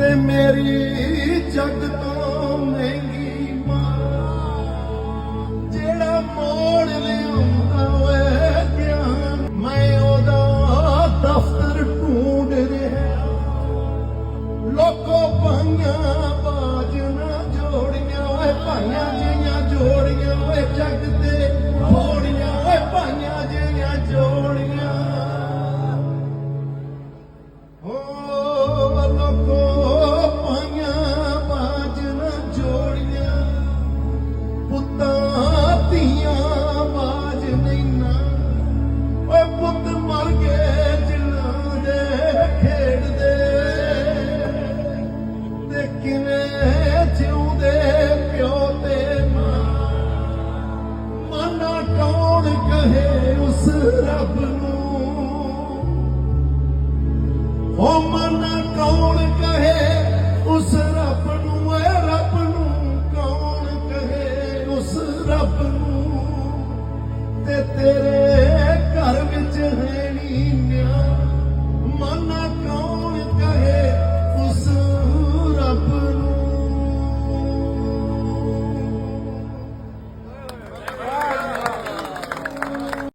ਤੇ ਮੇਰੀ ਜੱਗ ਤੋਂ ਮਹਿੰਗੀ ਮਾਂ। ਜਿਹੜਾ ਮੋੜ ਲਿਆਉਂਦਾ ਓਏ ਗਿਆਨ ਮੈਂ ਉਹਦਾ ਦਫ਼ਤਰ ਢੂੰਡ ਰਿਹਾ। ਲੋਕੋ ਪਾਈਆਂ ਬਾਜ ਨਾ ਜੋੜੀਆਂ ਓਏ, ਭਾਈਆਂ ਜੀਆਂ ਜੋੜੀਆਂ ਓਏ, ਜੱਗ ਜਿਉਂਦੇ ਪਿਓ ਤੇ ਮਾਂ। ਮਨਾ ਕੌਣ ਕਹੇ ਉਸ ਰੱਬ ਨੂੰ? ਉਹ ਮਨਾ ਕੌਣ ਕਹੇ